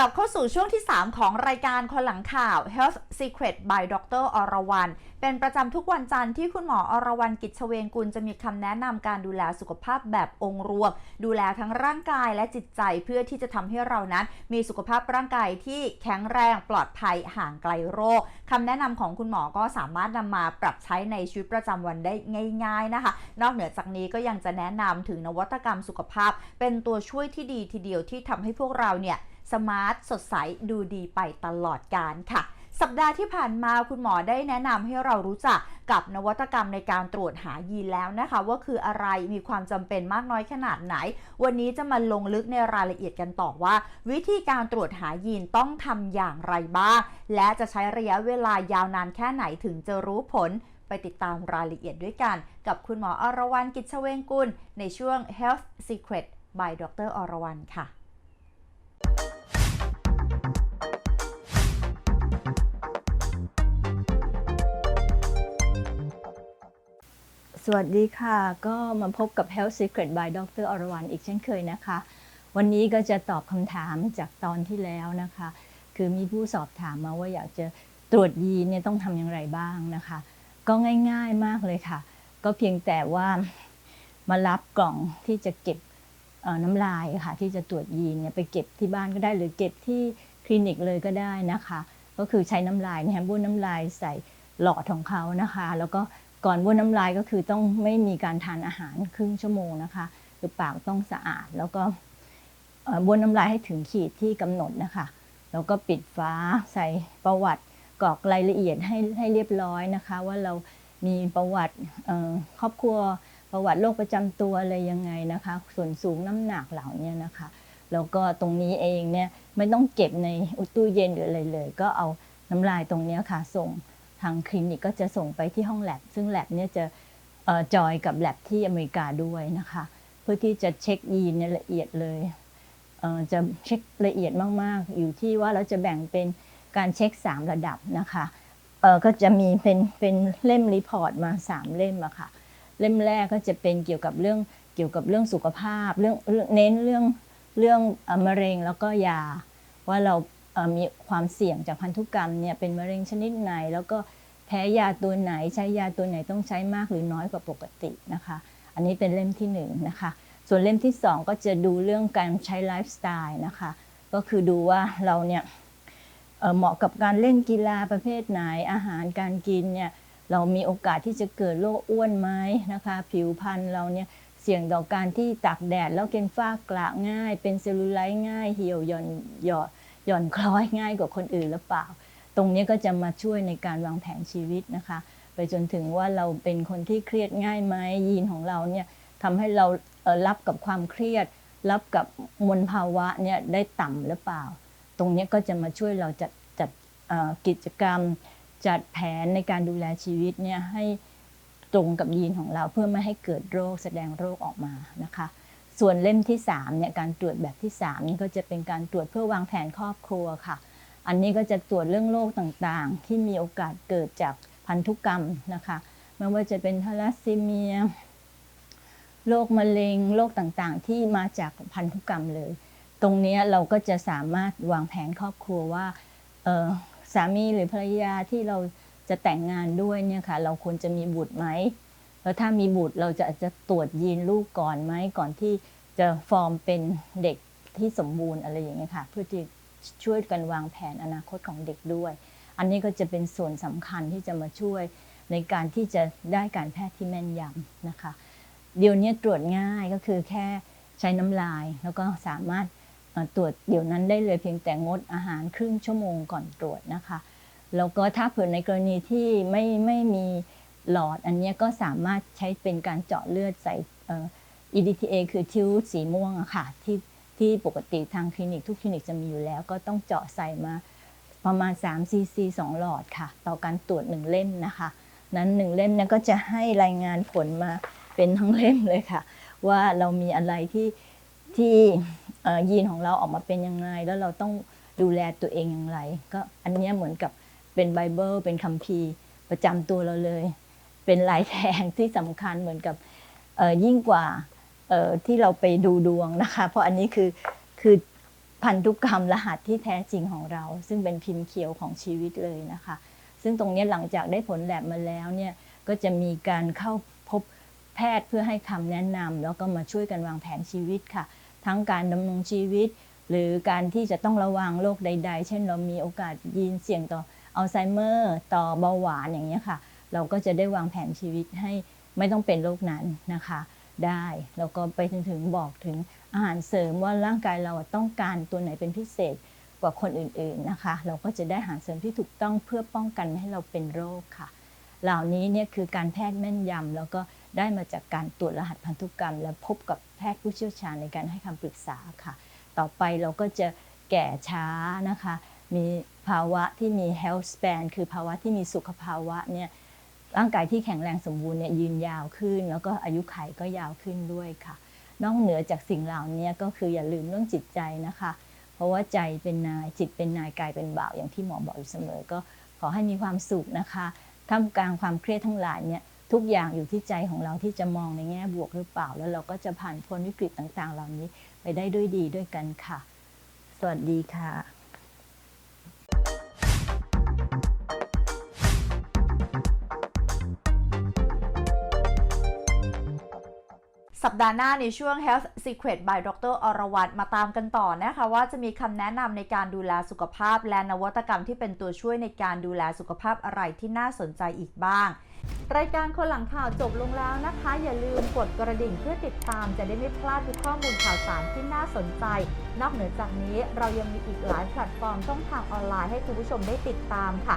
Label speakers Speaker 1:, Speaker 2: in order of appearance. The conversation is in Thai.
Speaker 1: กลับเข้าสู่ช่วงที่ 3 ของรายการคนหลังข่าว Health Secret by Dr. อรวรรณเป็นประจำทุกวันจันทร์ที่คุณหมออรวรรณกิจเชเวงกุลจะมีคำแนะนำการดูแลสุขภาพแบบองค์รวม ดูแลทั้งร่างกายและจิตใจเพื่อที่จะทำให้เรานั้น มีสุขภาพร่างกายที่แข็งแรงปลอดภัยห่างไกลโรคคำแนะนำของคุณหมอก็สามารถนำมาปรับใช้ในชีวิตประจำวันได้ง่าย ๆนะคะ นอกเหนือจากนี้ก็ยังจะแนะนำถึงนวัตกรรมสุขภาพ เป็นตัวช่วยที่ดีทีเดียวที่ทำให้พวกเราเนี่ย สมาร์ทสดใสดูดีไปตลอดการค่ะ สัปดาห์ที่ผ่านมาคุณหมอได้แนะนำให้เรารู้จักกับนวัตกรรมในการตรวจหายีนแล้วนะคะ ว่าคืออะไรมีความจำเป็นมากน้อยขนาดไหน วันนี้จะมาลงลึกในรายละเอียดกันต่อว่า วิธีการตรวจหายีนต้องทำอย่างไรบ้าง และจะใช้ระยะเวลายาวนานแค่ไหนถึงจะรู้ผลไปติดตามรายละเอียดด้วยกัน กับคุณหมออรวรรณกิจเชวงกุลในช่วง Health Secret by Dr. อรวรรณค่ะ
Speaker 2: สวัสดีค่ะ ก็มาพบกับ Health Secret by Dr. อรวรรณอีกเช่นเคยนะคะ วันนี้ก็จะตอบคำถามจากตอนที่แล้วนะคะ คือมีผู้สอบถามมาว่าอยากจะตรวจยีนเนี่ยต้องทำอย่างไรบ้างนะคะ ก็ง่ายๆมากเลยค่ะ ก็เพียงแต่ว่ามารับกล่องที่จะเก็บน้ำลายค่ะ ที่จะตรวจยีนเนี่ยไปเก็บที่บ้านก็ได้หรือเก็บที่คลินิกเลยก็ได้นะคะ ก็คือใช้น้ำลายเนี่ยบ้วนน้ำลายใส่หลอดของเขานะคะ แล้วก็ ก่อนบ้วนน้ำลายก็คือต้องไม่มีการทานอาหารครึ่งชั่วโมงนะคะคือปากต้องสะอาด แล้วก็บ้วนน้ำลายให้ถึงขีดที่กำหนดนะคะแล้วก็ปิดฝาใส่ประวัติกรอกรายละเอียดให้ให้เรียบร้อยนะคะ ว่าเรามีประวัติครอบครัวประวัติโรคประจำตัวอะไรยังไงนะคะ ส่วนสูงน้ำหนักเหล่านี้นะคะ แล้วก็ตรงนี้เองเนี่ยไม่ต้องเก็บในอุตู้เย็นหรืออะไรเลย ก็เอาน้ำลายตรงนี้ค่ะส่ง ทางคลินิกก็จะส่งไปที่ห้องแลบซึ่งแลบเนี่ยจะออจอยกับแลบที่อเมริกาด้วยนะคะ เพื่อที่จะเช็คยีนเนี่ยละเอียดเลยเจะเช็คละเอียดมากๆ อยู่ที่ว่าเราจะแบ่งเป็นการเช็ค 3 ระดับนะคะเออก็จะมีเป็นเป็นเล่มรีพอร์ตมา 3 เล่มอะค่ะเล่มแรกก็จะเป็นเกี่ยวกับเรื่องเกี่ยวกับเรื่องสุขภาพ เรื่องเน้นเรื่องเรื่องมะเร็งแล้วก็ยาว่าเรา มีความเสี่ยงจากพันธุกรรมเนี่ยเป็นมะเร็งชนิดไหน แล้วก็แพ้ยาตัวไหนใช้ยาตัวไหนต้องใช้มากหรือน้อยกว่าปกตินะคะ อันนี้เป็นเล่มที่หนึ่งนะคะส่วนเล่มที่สองก็จะดูเรื่องการใช้ไลฟ์สไตล์นะคะก็คือดูว่าเราเนี่ยเเหมาะกับการเล่นกีฬาประเภทไหนอาหารการกินเนี่ยเรามีโอกาสที่จะเกิดโรคอ้วนไหมนะคะ ผิวพรรณเราเนี่ยเสี่ยงต่อการที่ตากแดดแล้วเป็นฝ้ากระง่าย เป็นเซลลูไลท์ง่ายเหี่ยวย่อนหยอน หย่อนคล้อยง่ายกว่าคนอื่นหรือเปล่า ตรงนี้ก็จะมาช่วยในการวางแผนชีวิตนะคะ ไปจนถึงว่าเราเป็นคนที่เครียดง่ายไหมยีนของเราเนี่ยทำให้เรารับกับความเครียด รับกับมลภาวะเนี่ยได้ต่ำหรือเปล่า ตรงนี้ก็จะมาช่วยเราจัดจัดกิจกรรม จัดแผนในการดูแลชีวิตเนี่ยให้ตรงกับยีนของเราเพื่อไม่ให้เกิดโรคแสดงโรคออกมานะคะ ส่วนเล่มที่3เนี่ยการตรวจแบบที่3นี่ก็จะเป็นการตรวจเพื่อวางแผนครอบครัวค่ะ อันนี้ก็จะตรวจเรื่องโรคต่างๆ ที่มีโอกาสเกิดจากพันธุกรรมนะคะไม่ว่าจะเป็นทาลัสซีเมียโรคมะเร็งโรคต่างๆ ที่มาจากพันธุกรรมเลย ตรงนี้เราก็จะสามารถวางแผนครอบครัวว่าสามีหรือภรรยาที่เราจะแต่งงานด้วยเนี่ยค่ะเราควรจะมีบุตรไหม แล้วถ้ามีบุตรเราจะจะตรวจยีนลูกก่อนไหมก่อนที่จะฟอร์มเป็นเด็กที่สมบูรณ์อะไรอย่างเงี้ยค่ะ เพื่อที่ช่วยกันวางแผนอนาคตของเด็กด้วย อันนี้ก็จะเป็นส่วนสำคัญที่จะมาช่วยในการที่จะได้การแพทย์ที่แม่นยำนะคะ เดี๋ยวนี้ตรวจง่ายก็คือแค่ใช้น้ำลาย แล้วก็สามารถตรวจเดี๋ยวนั้นได้เลยเพียงแต่งดอาหารครึ่งชั่วโมงก่อนตรวจนะคะ แล้วก็ถ้าเผื่อในกรณีที่ไม่ไม่มี หลอด อันนี้ก็สามารถใช้เป็นการเจาะเลือดใส่เอ่อ EDTA คือทิวสีม่วงอะค่ะที่ที่ปกติทางคลินิกทุกคลินิกจะมีอยู่แล้ว ก็ต้องเจาะใส่มาประมาณ3 cc 2 หลอดค่ะ ต่อการตรวจ 1 เล่มนะคะ นั้นหนึ่งเล่มเนี่ยก็จะให้รายงานผลมาเป็นทั้งเล่มเลยค่ะ ว่าเรามีอะไรที่ที่ยีนของเราออกมาเป็นยังไง แล้วเราต้องดูแลตัวเองอย่างไร ก็อันนี้เหมือนกับเป็นไบเบิลเป็นคัมภีร์ประจำตัวเราเลย เป็นลายแทงที่สำคัญเหมือนกับยิ่งกว่าที่เราไปดูดวงนะคะ เพราะอันนี้คือคือพันธุกรรมรหัสที่แท้จริงของเรา ซึ่งเป็นพิมพ์เขียวของชีวิตเลยนะคะ ซึ่งตรงนี้หลังจากได้ผลแลบมาแล้วเนี่ยก็จะมีการเข้าพบแพทย์เพื่อให้คำแนะนำแล้วก็มาช่วยกันวางแผนชีวิตค่ะ ทั้งการดำรงชีวิต หรือการที่จะต้องระวังโรคใด ๆ เช่นเรามีโอกาสยีนเสี่ยงต่ออัลไซเมอร์ ต่อเบาหวานอย่างนี้ค่ะ เราก็จะได้วางแผนชีวิตให้ไม่ต้องเป็นโรคนั้นนะคะ ได้แล้วก็ไปถึงถึงบอกถึงอาหารเสริมว่าร่างกายเราต้องการตัวไหนเป็นพิเศษกว่าคนอื่นๆนะคะ เราก็จะได้อาหารเสริมที่ถูกต้องเพื่อป้องกันไม่ให้เราเป็นโรคค่ะ เหล่านี้เนี่ยคือการแพทย์แม่นยำแล้วก็ได้มาจากการตรวจรหัสพันธุกรรม และพบกับแพทย์ผู้เชี่ยวชาญในการให้คำปรึกษาค่ะ ต่อไปเราก็จะแก่ช้านะคะ มีภาวะที่มี health span คือภาวะที่มีสุขภาวะเนี่ย ร่างกายที่แข็งแรงสมบูรณ์เนี่ยยืนยาวขึ้น แล้วก็อายุขัยก็ยาวขึ้นด้วยค่ะ นอกเหนือจากสิ่งเหล่านี้ก็คืออย่าลืมเรื่องจิตใจนะคะ เพราะว่าใจเป็นนายจิตเป็นนายกายเป็นบ่าวอย่างที่หมอบอกอยู่เสมอ ก็ขอให้มีความสุขนะคะท่ามกลางความเครียดทั้งหลายเนี่ยทุกอย่างอยู่ที่ใจของเราที่จะมองในแง่บวกหรือเปล่า แล้วเราก็จะผ่านพ้นวิกฤตต่างๆ เหล่านี้ไปได้ด้วยดีด้วยกันค่ะ สวัสดีค่ะ
Speaker 1: สัปดาห์หน้าในช่วง Health Secret by ดรอรวรรณมาตามกันต่อนะคะว่าจะมีคำแนะนำในการดูแลสุขภาพ และนวัตกรรมที่เป็นตัวช่วยในการดูแลสุขภาพอะไรที่น่าสนใจอีกบ้าง รายการคนหลังข่าวจบลงแล้วนะคะ อย่าลืมกดกระดิ่งเพื่อติดตามจะได้ไม่พลาดทุกข้อมูลข่าวสารที่น่าสนใจ นอกเหนือจากนี้เรายังมีอีกหลายแพลตฟอร์มช่องทางออนไลน์ให้คุณผู้ชมได้ติดตามค่ะ